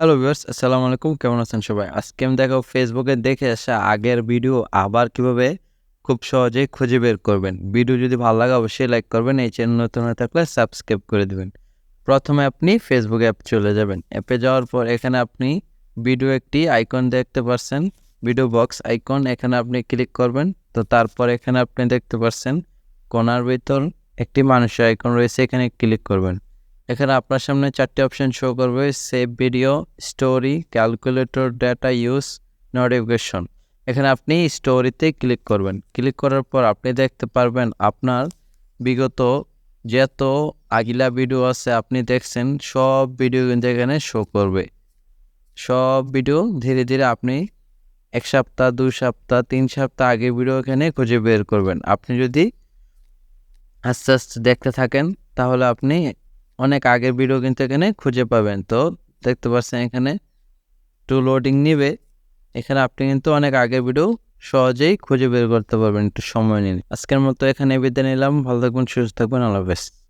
Hello viewers আসসালামু আলাইকুম, কেমন আছেন সবাই? আজকে আমি দেখো ফেসবুকে দেখে আসা আগের ভিডিও আবার কীভাবে খুব সহজেই খুঁজে বের করবেন। ভিডিও যদি ভালো লাগে অবশ্যই লাইক করবেন, এই চ্যানেল নতুন হয়ে থাকলে সাবস্ক্রাইব করে দেবেন। প্রথমে আপনি ফেসবুক অ্যাপ চলে যাবেন। অ্যাপে যাওয়ার পর এখানে আপনি ভিডিও একটি আইকন দেখতে পাচ্ছেন ভিডিও বক্স আইকন এখানে আপনি ক্লিক করবেন। তো তারপর এখানে আপনি দেখতে পাচ্ছেন কোনার ভিতর একটি মানুষের আইকন রয়েছে, এখানে ক্লিক করবেন। এখানে আপনার সামনে চারটি অপশন শো করবে save video story calculator data use notification এখানে আপনি স্টোরিতে ক্লিক করবেন। ক্লিক করার পর আপনি দেখতে পারবেন আপনার বিগত যত আগিলা ভিডিও আছে, আপনি দেখছেন সব ভিডিও কিন্তু এখানে শো করবে। সব ভিডিও ধীরে ধীরে আপনি এক সপ্তাহ, দুই সপ্তাহ, তিন সপ্তাহ আগে ভিডিও এখানে খুঁজে বের করবেন। আপনি যদি আস্তে আস্তে দেখতে থাকেন, তাহলে আপনি অনেক আগের ভিডিও কিন্তু এখানে খুঁজে পাবেন। তো দেখতে পাচ্ছেন এখানে টু লোডিং নিবে। এখানে আপনি কিন্তু অনেক আগের ভিডিও সহজেই খুঁজে বের করতে পারবেন, একটু সময় নিন আজকের মতো এখানে বিদায় নিলাম। ভালো থাকবেন, সুস্থ থাকবেন। আল্লাহ